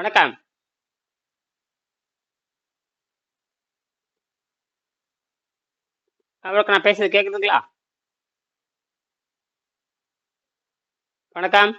வணக்கம். அவருக்கு நான் பேசுறது கேக்குதுங்களா? வணக்கம்.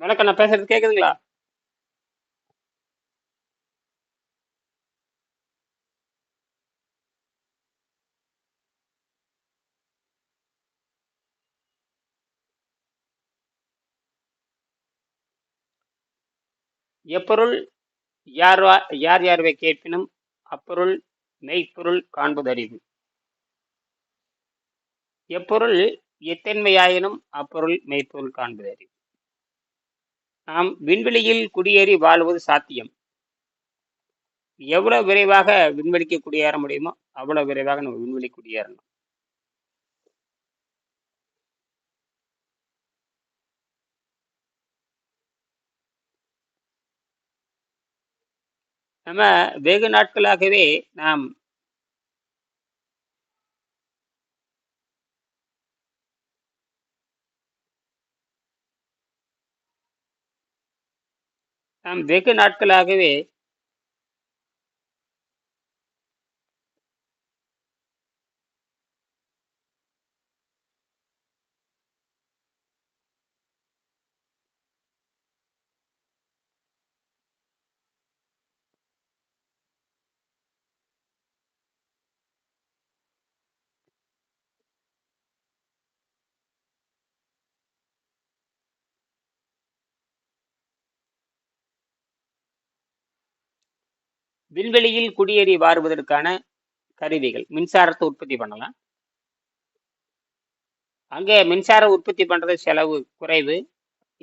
வணக்கம் நான் பேசுறது கேக்குதுங்களா? எப்பொருள்? யார் வா- யார் யார்வை கேட்பினும் அப்பொருள் மெய்ப்பொருள் காண்பதறிவு. எப்பொருள் எத்தன்மையாயினும் அப்பொருள் மெய்ப்பொருள் காண்பதறிவு. நாம் விண்வெளியில் குடியேறி வாழ்வது சாத்தியம். எவ்வளவு விரைவாக விண்வெளிக்கு குடியேற முடியுமோ அவ்வளவு விரைவாக நம்ம விண்வெளி குடியேறணும். நம்ம வெகு நாட்களாகவே நாம் நாம் வெகு நாட்களாகவே விண்வெளியில் குடியேறி வாழ்வதற்கான கருவிகள். மின்சாரத்தை உற்பத்தி பண்ணலாம். அங்கே மின்சார உற்பத்தி பண்ணுறது செலவு குறைவு.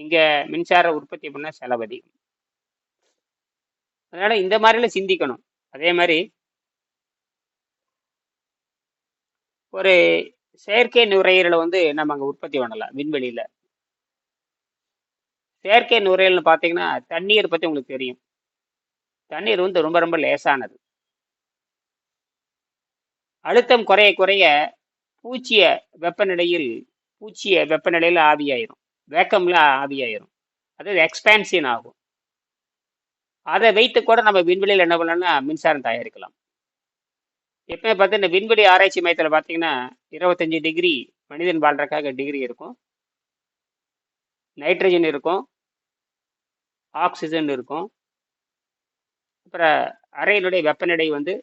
இங்கே மின்சார உற்பத்தி பண்ண செலவு அதிகம். அதனால் இந்த மாதிரிலாம் சிந்திக்கணும். அதே மாதிரி ஒரு செயற்கை நுரையீரலை வந்து நம்ம அங்கே உற்பத்தி பண்ணலாம் விண்வெளியில். செயற்கை நுரையீரல்னு பார்த்தீங்கன்னா தண்ணீர் பற்றி உங்களுக்கு தெரியும். தண்ணீர் வந்து ரொம்ப ரொம்ப லேசானது. அழுத்தம் குறைய குறைய பூச்சிய வெப்பநிலையில் பூச்சிய வெப்பநிலையில் ஆவியாயிரும். வேக்கம்ல ஆவியாயிரும். அதாவது எக்ஸ்பான்ஷன் ஆகும். அதை வைத்து கூட நம்ம விண்வெளியில் என்ன பண்ணலாம்னா மின்சாரம் தயாரிக்கலாம். எப்பவுமே பார்த்தீங்கன்னா விண்வெளி ஆராய்ச்சி மையத்தில் பார்த்தீங்கன்னா இருபத்தஞ்சி டிகிரி மனிதன் வாழ்றதுக்காக டிகிரி இருக்கும். நைட்ரஜன் இருக்கும். ஆக்சிஜன் இருக்கும். அப்புறம் அறையினுடைய வெப்பநிலை வந்து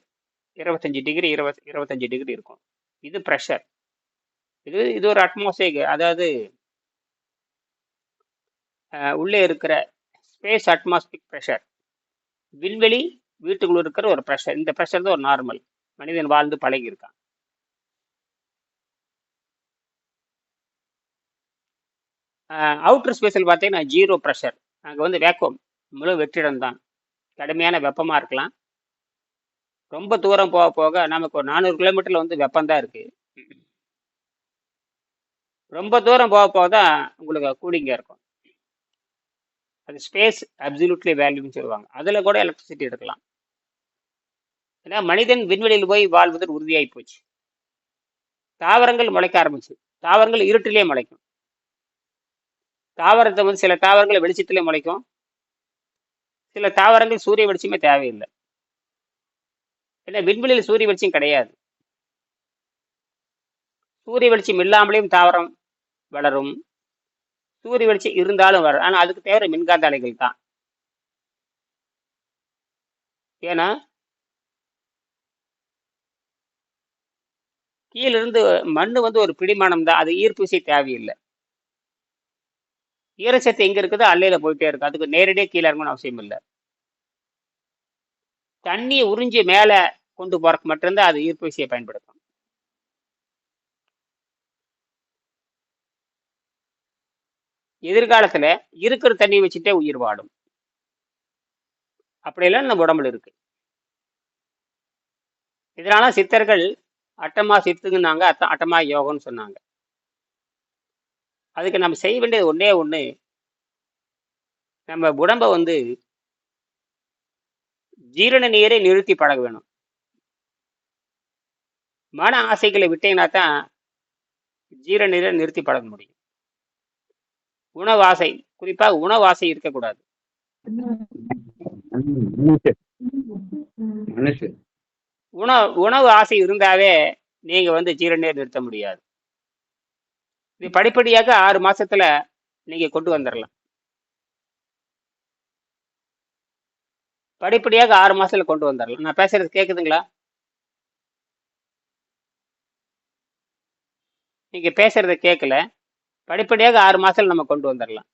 இருபத்தஞ்சி டிகிரி இருபத் இருபத்தஞ்சி டிகிரி இருக்கும். இது ப்ரெஷர் இது இது ஒரு அட்மாஸ்பியர் அதாவது உள்ளே இருக்கிற ஸ்பேஸ் அட்மாஸ்பிக் ப்ரெஷர் விண்வெளி வீட்டுக்குள்ள இருக்கிற ஒரு ப்ரெஷர் இந்த ப்ரெஷர் தான் ஒரு நார்மல் மனிதன் வாழ்ந்து பழகி இருக்கான் அவுட்டர் ஸ்பேஸில் பார்த்தீங்கன்னா ஜீரோ ப்ரெஷர் அங்கே வந்து வேக்கம் முழு வெற்றிடம் தான். கடுமையான வெப்பமாக இருக்கலாம். ரொம்ப தூரம் போக போக நமக்கு ஒரு நானூறு கிலோமீட்டரில் வந்து வெப்பம்தான் இருக்குது ரொம்ப தூரம் போக போக தான் உங்களுக்கு கூலிங்காக இருக்கும். அது ஸ்பேஸ் அப்சல்யூட்லி வேல்யூன்னு சொல்லுவாங்க. அதில் கூட எலக்ட்ரிசிட்டி எடுக்கலாம். ஏன்னா மனிதன் விண்வெளியில் போய் வாழ்வதற்கு உறுதியாகி போச்சு. தாவரங்கள் முளைக்க ஆரம்பிச்சு. தாவரங்கள் இருட்டிலே முளைக்கும். தாவரத்தை வந்து சில தாவரங்கள் வெளிச்சத்திலே முளைக்கும். சில தாவரங்கள் சூரிய வெளிச்சமே தேவையில்லை. ஏன்னா விண்வெளியில் சூரிய வெளிச்சம் கிடையாது. சூரிய வெளிச்சம் இல்லாமலேயும் தாவரம் வளரும். சூரிய வெளிச்சம் இருந்தாலும் வளரும். ஆனால் அதுக்கு தேவை மின்காந்த அலைகள் தான். ஏன்னா கீழிருந்து மண்ணு வந்து ஒரு பிடிமானம் தான். அது ஈர்ப்பு விசை தேவையில்லை. ஈரச்சத்து எங்கே இருக்குதோ? அல்லையில் போயிட்டே இருக்கு. அதுக்கு நேரடியாக கீழே இறங்கணும்னு அவசியம் இல்லை. தண்ணியை உறிஞ்சி மேலே கொண்டு போறக்கு மட்டும்தான் அது ஈர்ப்பு விசையை பயன்படுத்தும். எதிர்காலத்துல இருக்கிற தண்ணியை வச்சுட்டே உயிர் வாடும். அப்படியெல்லாம் நம்ம உடம்புல இருக்கு. இதனால சித்தர்கள் அட்டமா சித்துங்கன்னாங்க அத்த அட்டமா யோகம்னு சொன்னாங்க. அதுக்கு நம்ம செய்ய வேண்டியது ஒண்ணே ஒண்ணு. நம்ம உடம்ப வந்து ஜீரண நீரை நிறுத்தி பழக வேணும். மன ஆசைகளை விட்டீங்கன்னா தான் ஜீரநீரை நிறுத்தி பழக முடியும். உணவாசை குறிப்பாக உணவாசை இருக்கக்கூடாது. உணவு உணவு ஆசை இருந்தாவே நீங்க வந்து ஜீரநீர் நிறுத்த முடியாது. இது படிப்படியாக ஆறு மாசத்துல நீங்க கொண்டு வந்துடலாம் படிப்படியாக ஆறு மாசத்துல கொண்டு வந்துடலாம் நான் பேசுறது கேக்குதுங்களா? நீங்க பேசுறத கேட்கல படிப்படியாக ஆறு மாசத்துல நம்ம கொண்டு வந்துடலாம்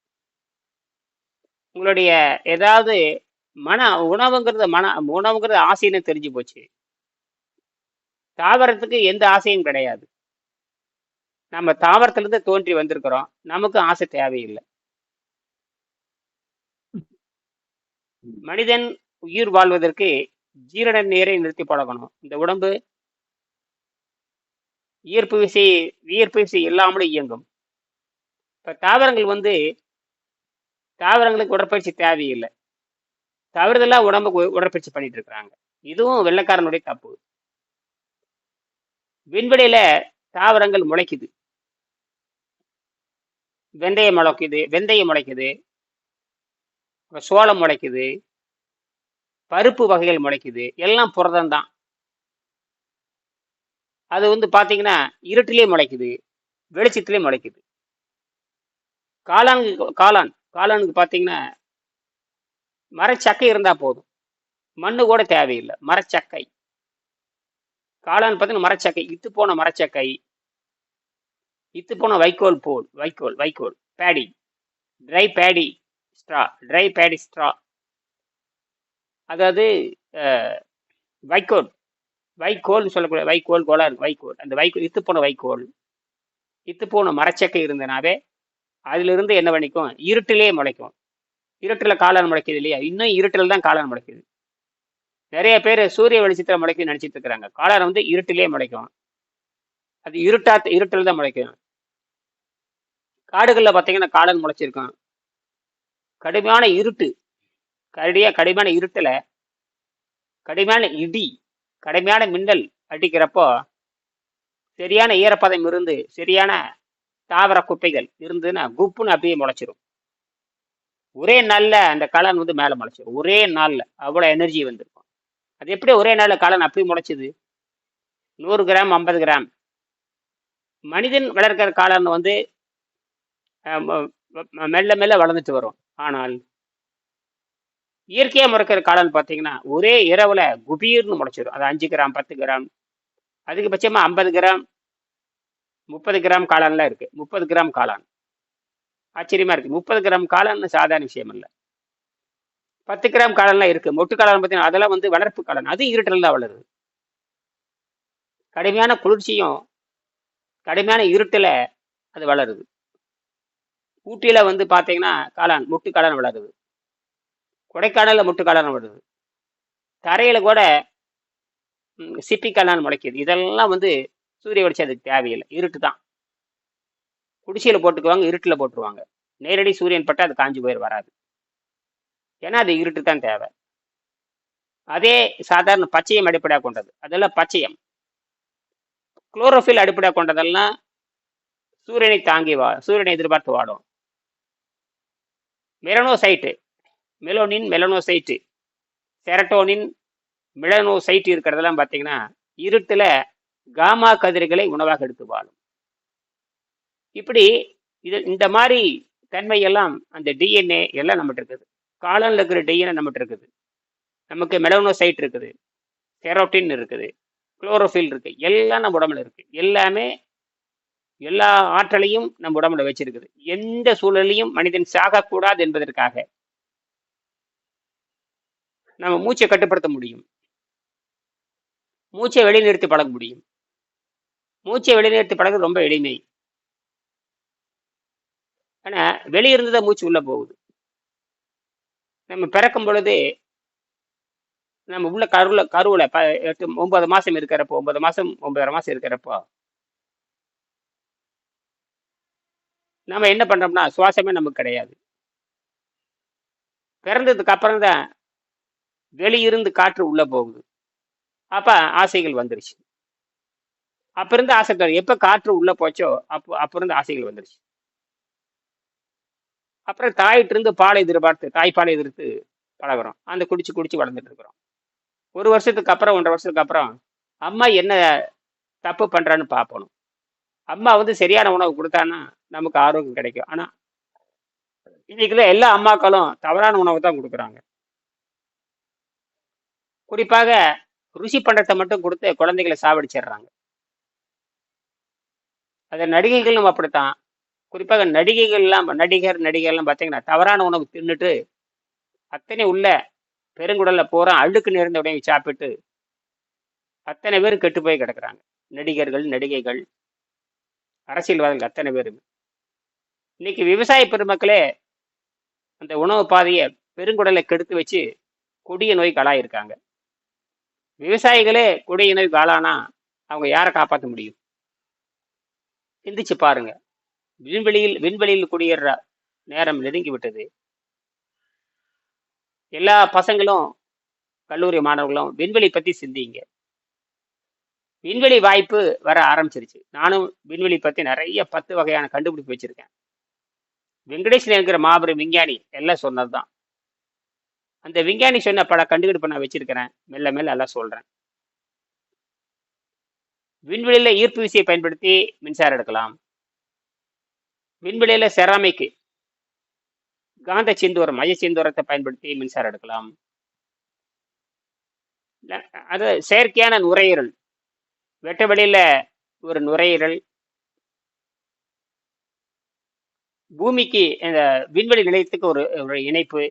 உங்களுடைய ஏதாவது மன உணவுங்கிறது மன உணவுங்கிறது ஆசைன்னு தெரிஞ்சு போச்சு. தாவரத்துக்கு எந்த ஆசையும் கிடையாது. நம்ம தாவரத்திலிருந்து தோன்றி வந்திருக்கிறோம். நமக்கு ஆசை தேவையில்லை. மனிதன் உயிர் வாழ்வதற்கு ஜீரண நீரை நிறுத்தி பழகணும். இந்த உடம்பு ஈர்ப்பு விசை ஈர்ப்பு விசை இல்லாமலும் இயங்கும். இப்ப தாவரங்கள் வந்து தாவரங்களுக்கு உடற்பயிற்சி தேவையில்லை. தவறுதலாக உடம்புக்கு உடற்பயிற்சி பண்ணிட்டு இருக்கிறாங்க. இதுவும் வெள்ளைக்காரனுடைய தப்பு. விண்வெளியில தாவரங்கள் முளைக்குது. வெந்தயம் முளைக்குது வெந்தயம் முளைக்குது சோளம் முளைக்குது பருப்பு வகைகள் முளைக்குது எல்லாம் புரதம் தான் அது வந்து பார்த்தீங்கன்னா இருட்டிலே முளைக்குது வெளிச்சத்திலே முளைக்குது. காளானுக்கு காளான் காளானுக்கு பார்த்தீங்கன்னா மரச்சக்கை இருந்தால் போதும். மண்ணு கூட தேவையில்லை மரச்சக்கை. காளான் பார்த்தீங்கன்னா மரச்சக்கை இத்து போன மரச்சக்கை. இத்து போன வைக்கோல் போல் வைக்கோல் வைக்கோல் paddy dry paddy straw dry paddy straw அதாவது வைக்கோல் வைக்கோல்னு சொல்லக்கூடிய வைக்கோல் கோலா இருக்கு வைக்கோல். அந்த வைக்கோல் இத்து போன வைக்கோல் இத்து போன மரச்சக்கை இருந்தனாவே அதிலிருந்து என்ன பண்ணிக்கும்? இருட்டிலே முளைக்கும். இருட்டில் காளான் முளைக்குது இல்லையா? இன்னும் இருட்டில் தான் காளான் முளைக்குது. நிறைய பேர் சூரிய வெளிச்சத்தில் முளைக்கும் நினச்சிட்டு இருக்கிறாங்க. காளான் வந்து இருட்டிலே முளைக்கும். அது இருட்டா இருட்டில் தான் முளைக்கும். காடுகளில் பார்த்தீங்கன்னா காளான் முளைச்சிருக்கும் கடுமையான இருட்டு. கடியாக கடுமையான இருட்டில் கடுமையான இடி கடுமையான மின்னல் அடிக்கிறப்போ சரியான ஈரப்பதம் இருந்து சரியான தாவர குப்பைகள் இருந்துன்னா குப்புன்னு அப்படியே முளைச்சிரும். ஒரே நாளில் அந்த காளான் வந்து மேலே முளைச்சிரும். ஒரே நாளில் அவ்வளோ எனர்ஜி வந்திருக்கும். அது எப்படி ஒரே நாளில் காளான் அப்படி முளைச்சிது? நூறு கிராம் ஐம்பது கிராம். மனிதன் வளர்க்கிற காளான் வந்து மெல்ல மெல்ல வளர்ந்துட்டு வரும். ஆனால் இயற்கையாக முறைக்கிற காளான் பார்த்தீங்கன்னா ஒரே இரவில் குபீர்னு முளைச்சிடும் அது அஞ்சு கிராம் பத்து கிராம் அதிகபட்சமாக ஐம்பது கிராம் முப்பது கிராம் காளான்லாம் இருக்குது முப்பது கிராம் காளான். ஆச்சரியமாக இருக்குது முப்பது கிராம் காளான் சாதாரண விஷயம் இல்லை. பத்து கிராம் காளான்லாம் இருக்குது மொட்டு காளான் பார்த்தீங்கன்னா அதெல்லாம் வந்து வளர்ப்பு காளான். அது இருட்டில் தான் வளருது. கடுமையான குளிர்ச்சியும் கடுமையான இருட்டில் அது வளருது. ஊட்டியில் வந்து பார்த்தீங்கன்னா காளான் முட்டு காளான் வளருது. கொடைக்கானலில் முட்டு காளான் வளருது. தரையில் கூட சிப்பி காளான் முளைக்குது. இதெல்லாம் வந்து சூரிய வெளிச்சம் அதுக்கு தேவையில்லை. இருட்டு தான் குடிசையில் போட்டுக்குவாங்க இருட்டில் போட்டுருவாங்க. நேரடி சூரியன் பட்டு அது காஞ்சி போயிடு வராது. ஏன்னா அது இருட்டு தான் தேவை. அதே சாதாரண பச்சையம் அடிப்படையாக கொண்டது. அதெல்லாம் பச்சையம். குளோரோஃபில் அடிப்படையாக கொண்டதெல்லாம் சூரியனை தாங்கி வா சூரியனை எதிர்பார்த்து வாடும். மெலனோசைட்டு. மெலோனின் மெலனோசைட்டு. செரட்டோனின் மெலனோசைட் இருக்கிறதெல்லாம் பார்த்தீங்கன்னா இருட்டில் காமா கதிர்களை உணவாக எடுத்து வாழும். இப்படி இது இந்த மாதிரி தன்மையெல்லாம் அந்த டிஎன்ஏ எல்லாம் நம்மகிட்ட இருக்குது. காலனில் இருக்கிற டிஎன்ஏ நம்மகிட்ட இருக்குது. நமக்கு மெலனோசைட் இருக்குது. செரோட்டின் இருக்குது. குளோரோஃபில் இருக்குது. எல்லாம் நம்ம உடம்புல இருக்குது. எல்லாமே எல்லா ஆற்றலையும் நம்ம உடம்புல வச்சிருக்குது. எந்த சூழலையும் மனிதன் சாகக்கூடாது என்பதற்காக நம்ம மூச்சை கட்டுப்படுத்த முடியும். மூச்சை வெளிநிறுத்தி பழக முடியும். மூச்சை வெளிநிறுத்தி பழக ரொம்ப எளிமை. ஆனா வெளியிருந்து தான் மூச்சு உள்ள போகுது. நம்ம பிறக்கும் பொழுது நம்ம உள்ள கருவில் கருவில் ப எட்டு ஒன்பது மாதம் இருக்கிறப்போ ஒன்பது மாதம் ஒன்பதரை மாதம் இருக்கிறப்போ நம்ம என்ன பண்ணுறோம்னா சுவாசமே நமக்கு கிடையாது. பிறந்ததுக்கு அப்புறம் தான் வெளியிருந்து காற்று உள்ளே போகுது. அப்போ ஆசைகள் வந்துருச்சு. அப்போ இருந்து ஆசை எப்போ காற்று உள்ளே போச்சோ அப்போ அப்போ இருந்து ஆசைகள் வந்துருச்சு. அப்புறம் தாயிட்டு இருந்து பாலை எதிர்பார்த்து தாய்ப்பாலை எதிர்த்து பழகுறோம். அந்த குடிச்சு குடிச்சு வளர்ந்துட்டு இருக்கிறோம். ஒரு வருஷத்துக்கு அப்புறம் ஒன்றரை வருஷத்துக்கு அப்புறம் அம்மா என்ன தப்பு பண்றான்னு பார்ப்பணும் அம்மா வந்து சரியான உணவு கொடுத்தான்னா நமக்கு ஆரோக்கியம் கிடைக்கும். ஆனா இன்னைக்குள்ள எல்லா அம்மாக்களும் தவறான உணவு தான் கொடுக்குறாங்க. குறிப்பாக ருசி பண்டத்தை மட்டும் கொடுத்து குழந்தைகளை சாவடிச்சிடுறாங்க. அது நடிகைகளும் அப்படித்தான். குறிப்பாக நடிகைகள்லாம் நடிகர் நடிகர்லாம் பார்த்தீங்கன்னா தவறான உணவு தின்னுட்டு அத்தனை உள்ள பெருங்குடல்ல பூரா அழுக்கு நிறைந்த உடனே சாப்பிட்டு அத்தனை பேர் கெட்டு போய் கிடக்குறாங்க. நடிகர்கள் நடிகைகள் அரசியல்வாதிகள் அத்தனை பேரும். இன்னைக்கு விவசாய பெருமக்களே அந்த உணவு பாதையை பெருங்குடலை கெடுத்து வச்சு கொடிய நோய்க்கு ஆளாயிருக்காங்க விவசாயிகளே கொடிய நோய்க்கு ஆளானா அவங்க யாரை காப்பாற்ற முடியும்? சிந்திச்சு பாருங்க. விண்வெளியில் விண்வெளியில் குடியேற நேரம் நெருங்கி விட்டது. எல்லா பசங்களும் கல்லூரி மாணவர்களும் விண்வெளி பத்தி சிந்திங்க. விண்வெளி வாய்ப்பு வர ஆரம்பிச்சிருச்சு. நானும் விண்வெளி பத்தி நிறைய பத்து வகையான கண்டுபிடிப்பு வச்சிருக்கேன். வெங்கடேசன் என்கிற மாபெரும் விஞ்ஞானி எல்லாம் சொன்னதுதான். அந்த விஞ்ஞானி சொன்ன பல கண்டுபிடிப்பை நான் வச்சிருக்கிறேன். மெல்ல மெல்ல எல்லாம் சொல்றேன். விண்வெளியில ஈர்ப்பு விசையை பயன்படுத்தி மின்சாரம் எடுக்கலாம். விண்வெளியில செராமிக்கு காந்த சிந்தூரம் மைய சிந்தூரத்தை பயன்படுத்தி மின்சாரம் எடுக்கலாம். அது செயற்கையான நுரையீரல். வெட்ட வெளியில ஒரு நுரையீரல் பூமிக்கு இந்த விண்வெளி நிலையத்துக்கு ஒரு ஒரு இணைப்பு.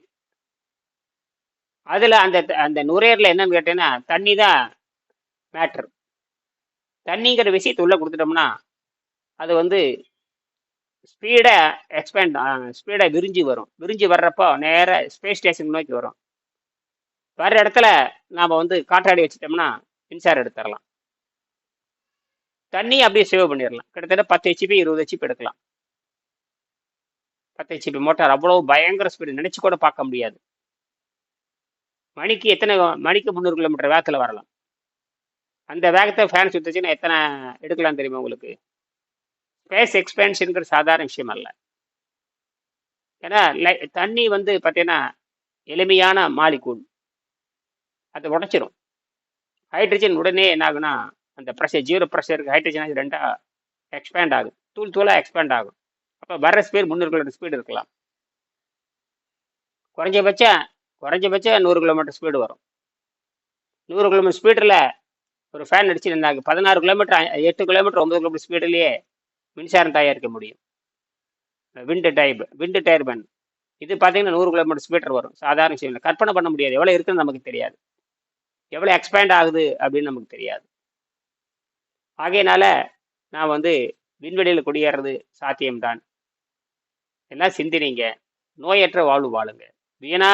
அதில் அந்த அந்த நுரையீரல என்னன்னு கேட்டேன்னா தண்ணி தான் மேட்ரு தண்ணிங்கிற விஷயத்தை உள்ளே கொடுத்துட்டோம்னா அது வந்து ஸ்பீடாக எக்ஸ்பேண்ட் ஸ்பீடாக விரிஞ்சு வரும். விரிஞ்சு வர்றப்போ நேராக ஸ்பேஸ் ஸ்டேஷன் நோக்கி வரும். வர்ற இடத்துல நாம் வந்து காற்றாடி வச்சுட்டோம்னா மின்சாரம் எடுத்துடலாம். தண்ணி அப்படியே சேவ் பண்ணிடலாம். கிட்டத்தட்ட பத்து ஹெச்பி இருபது ஹெச்பி எடுக்கலாம். பத்து ஹெச்பி மோட்டார் அவ்வளவு பயங்கர ஸ்பீடு நினைச்சு கூட பார்க்க முடியாது. மணிக்கு எத்தனை மணிக்கு முந்நூறு கிலோமீட்டர் வேகத்தில் வரலாம். அந்த வேகத்தை ஃபேன் சுத்துச்சுன்னா எத்தனை எடுக்கலாம் தெரியுமா உங்களுக்கு? ஸ்பேஸ் எக்ஸ்பேன்ஷனுங்கிற சாதாரண விஷயம் அல்ல. ஏன்னா லை- தண்ணி வந்து பார்த்தீங்கன்னா எளிமையான மாலிகூல் அதை உடைச்சிரும். ஹைட்ரஜன் உடனே என்ன ஆகுனா அந்த ப்ரெஷர் ஜீரோ ப்ரெஷருக்கு ஹைட்ரஜன் ரெண்டாக எக்ஸ்பேண்ட் ஆகும். தூள் தூளாக எக்ஸ்பேண்ட் ஆகும். அப்போ வர்ற ஸ்பீட் முந்நூறு கிலோமீட்டர் ஸ்பீடு இருக்கலாம். குறைஞ்சபட்சம் குறைஞ்சபட்சம் நூறு கிலோமீட்டர் ஸ்பீடு வரும். நூறு கிலோமீட்டர் ஸ்பீடில் ஒரு ஃபேன் அடிச்சுருந்தாங்க பதினாறு கிலோமீட்டர் எட்டு கிலோமீட்டர் ஒன்பது கிலோமீட்டர் ஸ்பீடுலேயே மின்சாரம் தயாரிக்க முடியும். விண்டு டைப் விண்டு டயர்பன் இது பார்த்தீங்கன்னா நூறு கிலோமீட்டர் ஸ்பீடர் வரும். சாதாரண விஷயம் இல்லை. கற்பனை பண்ண முடியாது. எவ்வளோ இருக்குன்னு நமக்கு தெரியாது. எவ்வளோ எக்ஸ்பேண்ட் ஆகுது அப்படின்னு நமக்கு தெரியாது. ஆகையினால நான் வந்து விண்வெளியில் குடியேறது சாத்தியம்தான். எல்லாம் சிந்தினீங்க? நோயற்ற வாழ்வு வாழுங்க. வீணா?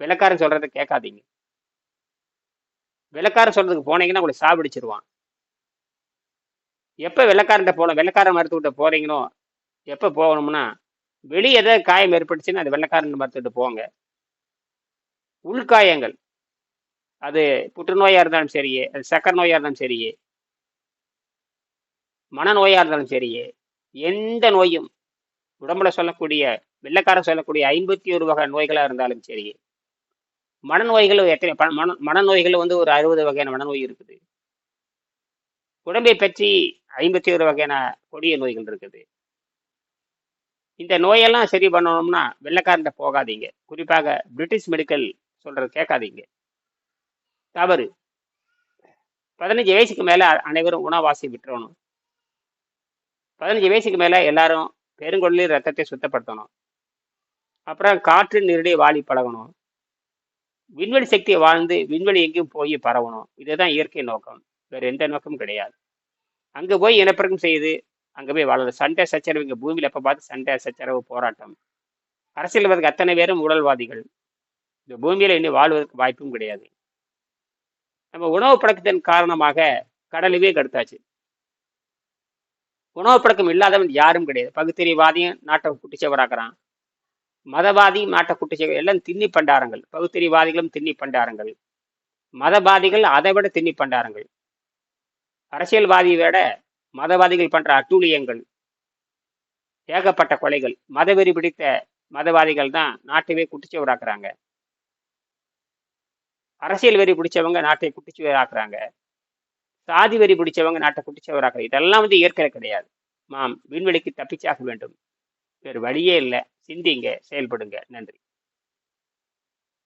விளக்காரன் சொல்றதை கேட்காதீங்க. விளக்காரன் சொல்றதுக்கு போனீங்கன்னா உங்களை சாப்பிடிச்சிருவான் எப்போ வெள்ளக்காரன்ட்ட போகணும்? வெள்ளக்காரன் மருத்துவர்கிட்ட போறீங்களோ? எப்போ போகணும்னா வெளியே எதாவது காயம் ஏற்பட்டுச்சுன்னா அது வெள்ளக்காரன் மருத்துவர்கிட்ட போங்க. உள்காயங்கள். அது புற்றுநோயா இருந்தாலும் சரியே அது சக்கரை நோயா இருந்தாலும் சரியே மனநோயா இருந்தாலும் சரியே எந்த நோயும் உடம்புல சொல்லக்கூடிய வெள்ளக்காரன் சொல்லக்கூடிய ஐம்பத்தி ஒரு வகை நோய்களாக இருந்தாலும் சரி மனநோய்கள் எத்தனை மன மனநோய்கள் வந்து ஒரு அறுபது வகையான மனநோய் இருக்குது. உடம்பை பற்றி ஐம்பத்தி ஒரு வகையான கொடிய நோய்கள் இருக்குது. இந்த நோயெல்லாம் சரி பண்ணணும்னா வெள்ளைக்காரன்ட்ட போகாதீங்க. குறிப்பாக பிரிட்டிஷ் மெடிக்கல் சொல்றது கேட்காதீங்க. தவறு. பதினஞ்சு வயசுக்கு மேலே அனைவரும் உணவாசி விட்டுறணும். பதினஞ்சு வயசுக்கு மேலே எல்லாரும் பெருங்கொள்ளி ரத்தத்தை சுத்தப்படுத்தணும். அப்புறம் காற்று நீரிடையே வாலி பழகணும். விண்வெளி சக்தியை வாழ்ந்து விண்வெளி எங்கேயும் போய் பரவணும். இதுதான் இயற்கை நோக்கம். வேறு எந்த நோக்கமும் கிடையாது. அங்கே போய் இனப்பெருக்கம் செய்து அங்கே போய் வாழணும் சண்டை சச்சரவு இங்கே பூமியில் எப்போ பார்த்து சண்டை சச்சரவு போராட்டம். அரசியல்வாதிக்கு அத்தனை பேரும் உடல்வாதிகள். இந்த பூமியில் இன்னும் வாழ்வதற்கு வாய்ப்பும் கிடையாது. நம்ம உணவு பழக்கத்தின் காரணமாக கடலுவே கடுத்தாச்சு. உணவு பழக்கம் இல்லாதவன் யாரும் கிடையாது. பகுத்தறிவாதியும் நாட்டை குட்டிச்சவராக்குறான். மதவாதி நாட்டை குட்டிச்சவர் எல்லாம் திண்ணி பண்டாரங்கள் பகுத்தறிவாதிகளும் திண்ணி பண்டாரங்கள் மதவாதிகள் அதை விட திண்ணி பண்டாரங்கள் அரசியல்வாதியை விட மதவாதிகள் பண்ற அட்டூழியங்கள் ஏகப்பட்ட கொலைகள் மதவெறி பிடித்த மதவாதிகள் தான் நாட்டையே குட்டிச்சவராக்குறாங்க. அரசியல் வெறி பிடிச்சவங்க நாட்டை குட்டிச்சுவராக்குறாங்க. சாதி வரி பிடிச்சவங்க நாட்டை பிடிச்சவராக இதெல்லாம் வந்து இயற்கை கிடையாது. மாம் விண்வெளிக்கு தப்பிச்சாக வேண்டும். வேறு வழியே இல்லை. சிந்திங்க செயல்படுங்க. நன்றி.